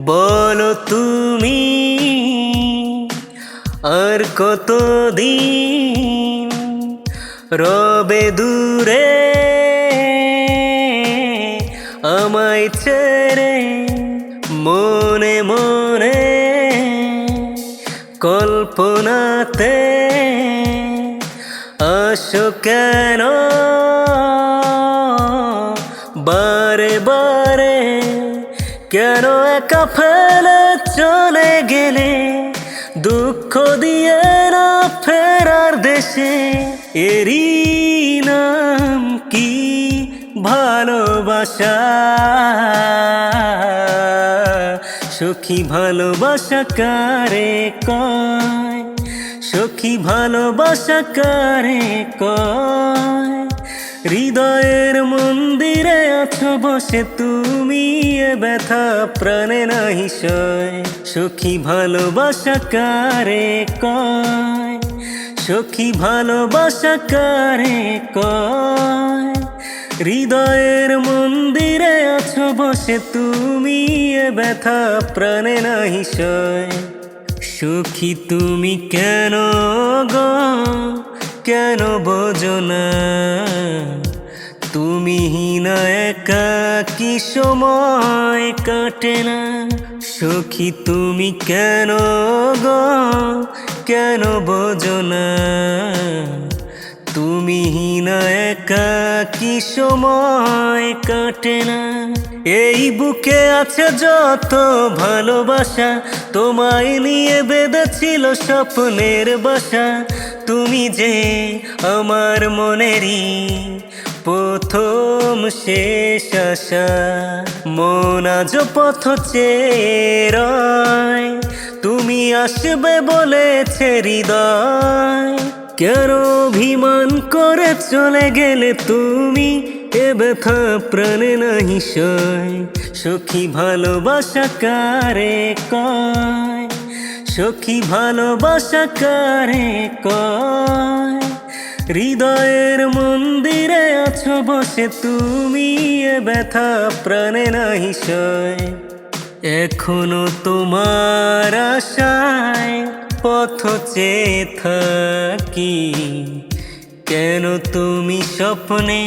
বলো তুমি আর কতদিন রবে দূরে আমায় ছেড়ে মনে মনে কল্পনাতে আসো কেন বারে বারে কেন একা ফেলে চলে গেলে? দুঃখ দিয়ে না ফেরার দেশে? এরই নাম কি ভালোবাসা? সখী ভালোবাসা কারে কয়? সখী ভালোবাসা কারে কয়? হৃদয়ের বসে তুমি এ ব্যথা প্রাণে নাহি সয়। সখী ভালোবাসা কারে কয়? সখী ভালোবাসা কারে কয়? হৃদয়ের মন্দিরে আছো বসে তুমি এ ব্যথা প্রাণে নাহি সয়। সুখী তুমি কেন গো? কেন বোঝো না? তুমি না একা কি সময় কাটে না? সুখী, তুমি কেন গো? কেন বোঝো না? তুমি না একা কি সময় কাটে না? এই বুকে আছে যত ভালোবাসা, তোমায় নিয়ে বেঁধেছিল স্বপ্নের বাসা। তুমি যে আমার মনেরই প্রথম শেষ মন আজ পথ চেরয়। তুমি আসবে বলেছে হৃদয়। কেন অভিমান করে চলে গেলে তুমি? এ ব্যথা প্রাণে নাহি সয়। সখী ভালোবাসা কারে কয়? সখী ভালোবাসা কারে কয়? হৃদয়ের মন্দিরে আছো বসে, তুমি এ ব্যথা প্রাণে নাহি এখনও তোমার আশায় পথ চেয়ে থাকি। কেন তুমি স্বপ্নে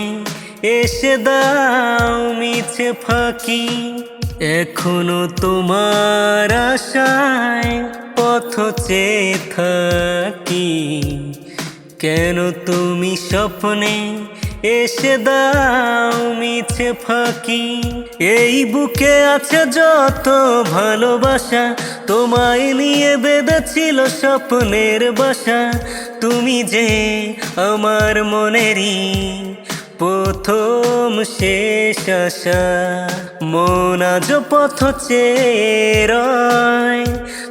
এসে দাও মিছে ফাঁকি? এখনও তোমার আশায় পথ চেয়ে থাকি। কেন তুমি স্বপ্নে এসে দাও মিছে ফাঁকি? এই বুকে আছে যত ভালোবাসা, তোমায় নিয়ে বেঁধেছিল স্বপ্নের বাসা। তুমি যে আমার মনেরই প্রথম শেষ আশা। মন আজ পথ চেরয়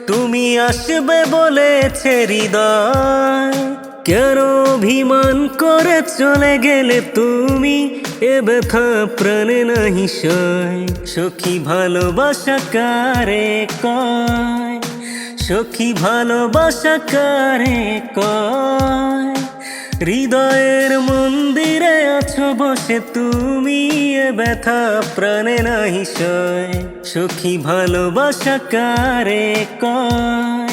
তুমি আসবে বলেছে হৃদয়। কেন অভিমান করে চলে গেলে তুমি? এ ব্যথা প্রাণে নাহি সয়। সখী ভালোবাসা কারে কয়? সখী ভালোবাসা কারে কয়? হৃদয়ের মন্দিরে আছো বসে তুমি? এ ব্যথা প্রাণে নাহি সয়। সখী ভালোবাসা কারে কয়?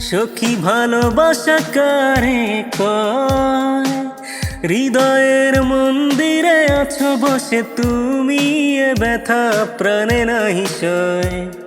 সখী ভালোবাসা কারে কয়? হৃদয়ের মন্দিরে আছো বসে তুমি ব্যথা প্রাণে নাহি সয়।